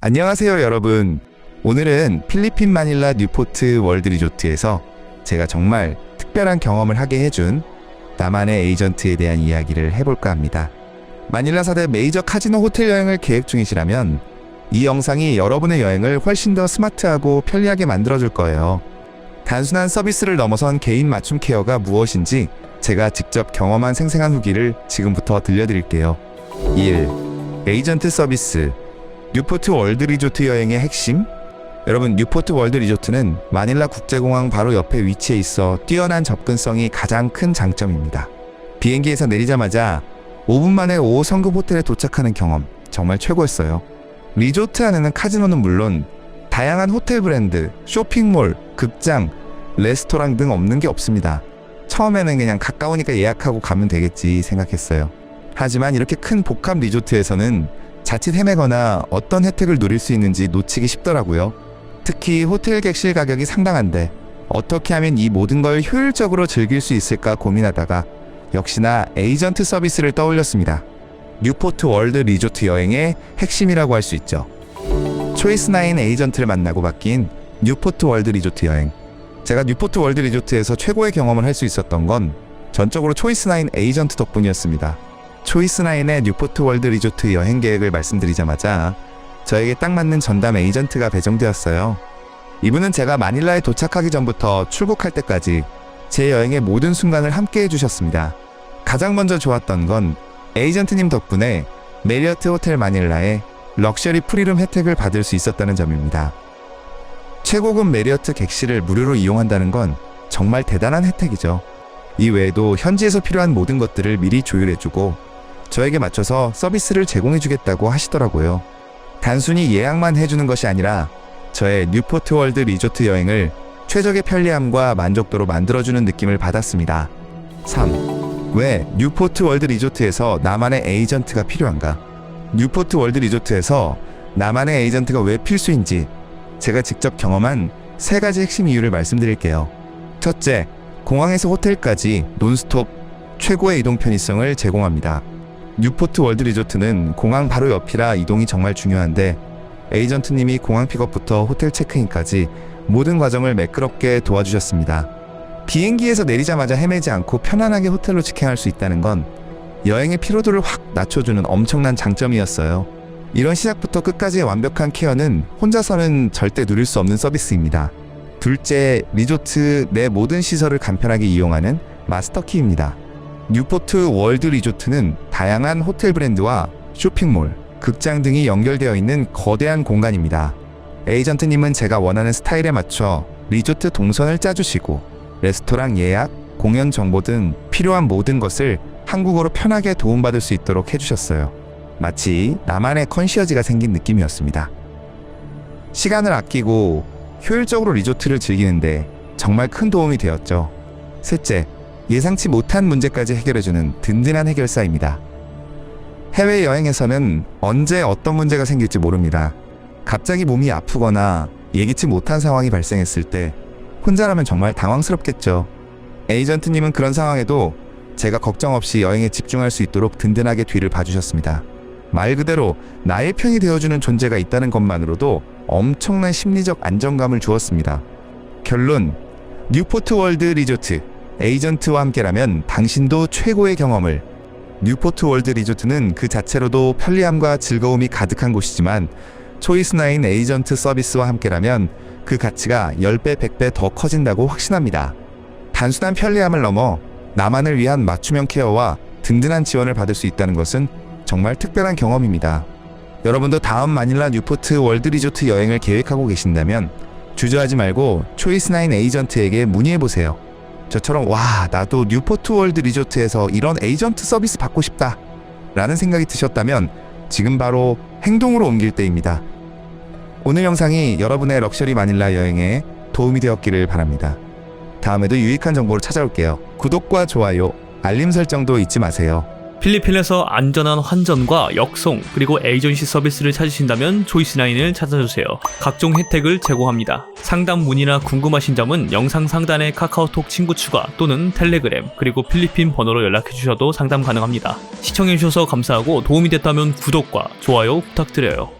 안녕하세요, 여러분. 오늘은 필리핀 마닐라 뉴포트 월드 리조트에서 제가 정말 특별한 경험을 하게 해준 나만의 에이전트에 대한 이야기를 해볼까 합니다. 마닐라 사대 메이저 카지노 호텔 여행을 계획 중이시라면 이 영상이 여러분의 여행을 훨씬 더 스마트하고 편리하게 만들어줄 거예요. 단순한 서비스를 넘어선 개인 맞춤 케어가 무엇인지 제가 직접 경험한 생생한 후기를 지금부터 들려드릴게요. 1. 에이전트 서비스 뉴포트 월드 리조트 여행의 핵심? 여러분 뉴포트 월드 리조트는 마닐라 국제공항 바로 옆에 위치해 있어 뛰어난 접근성이 가장 큰 장점입니다. 비행기에서 내리자마자 5분 만에 5호 성급 호텔에 도착하는 경험 정말 최고였어요. 리조트 안에는 카지노는 물론 다양한 호텔 브랜드, 쇼핑몰, 극장, 레스토랑 등 없는 게 없습니다. 처음에는 그냥 가까우니까 예약하고 가면 되겠지 생각했어요. 하지만 이렇게 큰 복합 리조트에서는 자칫 헤매거나 어떤 혜택을 누릴 수 있는지 놓치기 쉽더라고요. 특히 호텔 객실 가격이 상당한데 어떻게 하면 이 모든 걸 효율적으로 즐길 수 있을까 고민하다가 역시나 에이전트 서비스를 떠올렸습니다. 뉴포트 월드 리조트 여행의 핵심이라고 할 수 있죠. 초이스9 에이전트를 만나고 바뀐 뉴포트 월드 리조트 여행. 제가 뉴포트 월드 리조트에서 최고의 경험을 할 수 있었던 건 전적으로 초이스9 에이전트 덕분이었습니다. 초이스9의 뉴포트 월드 리조트 여행 계획을 말씀드리자마자 저에게 딱 맞는 전담 에이전트가 배정되었어요. 이분은 제가 마닐라에 도착하기 전부터 출국할 때까지 제 여행의 모든 순간을 함께 해주셨습니다. 가장 먼저 좋았던 건 에이전트님 덕분에 메리어트 호텔 마닐라의 럭셔리 프리룸 혜택을 받을 수 있었다는 점입니다. 최고급 메리어트 객실을 무료로 이용한다는 건 정말 대단한 혜택이죠. 이 외에도 현지에서 필요한 모든 것들을 미리 조율해주고 저에게 맞춰서 서비스를 제공해주겠다고 하시더라고요. 단순히 예약만 해주는 것이 아니라 저의 뉴포트 월드 리조트 여행을 최적의 편리함과 만족도로 만들어주는 느낌을 받았습니다. 3. 왜 뉴포트 월드 리조트에서 나만의 에이전트가 필요한가? 뉴포트 월드 리조트에서 나만의 에이전트가 왜 필수인지 제가 직접 경험한 세 가지 핵심 이유를 말씀드릴게요. 첫째, 공항에서 호텔까지 논스톱 최고의 이동 편의성을 제공합니다. 뉴포트 월드 리조트는 공항 바로 옆이라 이동이 정말 중요한데 에이전트님이 공항 픽업부터 호텔 체크인까지 모든 과정을 매끄럽게 도와주셨습니다. 비행기에서 내리자마자 헤매지 않고 편안하게 호텔로 직행할 수 있다는 건 여행의 피로도를 확 낮춰주는 엄청난 장점이었어요. 이런 시작부터 끝까지의 완벽한 케어는 혼자서는 절대 누릴 수 없는 서비스입니다. 둘째, 리조트 내 모든 시설을 간편하게 이용하는 마스터키입니다. 뉴포트 월드 리조트는 다양한 호텔 브랜드와 쇼핑몰, 극장 등이 연결되어 있는 거대한 공간입니다. 에이전트님은 제가 원하는 스타일에 맞춰 리조트 동선을 짜주시고 레스토랑 예약, 공연 정보 등 필요한 모든 것을 한국어로 편하게 도움받을 수 있도록 해주셨어요. 마치 나만의 컨시어지가 생긴 느낌이었습니다. 시간을 아끼고 효율적으로 리조트를 즐기는데 정말 큰 도움이 되었죠. 셋째, 예상치 못한 문제까지 해결해주는 든든한 해결사입니다. 해외여행에서는 언제 어떤 문제가 생길지 모릅니다. 갑자기 몸이 아프거나 예기치 못한 상황이 발생했을 때 혼자라면 정말 당황스럽겠죠. 에이전트님은 그런 상황에도 제가 걱정 없이 여행에 집중할 수 있도록 든든하게 뒤를 봐주셨습니다. 말 그대로 나의 편이 되어주는 존재가 있다는 것만으로도 엄청난 심리적 안정감을 주었습니다. 결론 뉴포트 월드 리조트 에이전트와 함께라면 당신도 최고의 경험을 뉴포트 월드 리조트는 그 자체로도 편리함과 즐거움이 가득한 곳이지만 초이스9 에이전트 서비스와 함께라면 그 가치가 10배, 100배 더 커진다고 확신합니다. 단순한 편리함을 넘어 나만을 위한 맞춤형 케어와 든든한 지원을 받을 수 있다는 것은 정말 특별한 경험입니다. 여러분도 다음 마닐라 뉴포트 월드 리조트 여행을 계획하고 계신다면 주저하지 말고 초이스9 에이전트에게 문의해 보세요. 저처럼 와 나도 뉴포트 월드 리조트에서 이런 에이전트 서비스 받고 싶다 라는 생각이 드셨다면 지금 바로 행동으로 옮길 때입니다. 오늘 영상이 여러분의 럭셔리 마닐라 여행에 도움이 되었기를 바랍니다. 다음에도 유익한 정보로 찾아올게요. 구독과 좋아요, 알림 설정도 잊지 마세요. 필리핀에서 안전한 환전과 역송 그리고 에이전시 서비스를 찾으신다면 조이스9을 찾아주세요. 각종 혜택을 제공합니다. 상담 문의나 궁금하신 점은 영상 상단의 카카오톡 친구 추가 또는 텔레그램 그리고 필리핀 번호로 연락해 주셔도 상담 가능합니다. 시청해 주셔서 감사하고 도움이 됐다면 구독과 좋아요 부탁드려요.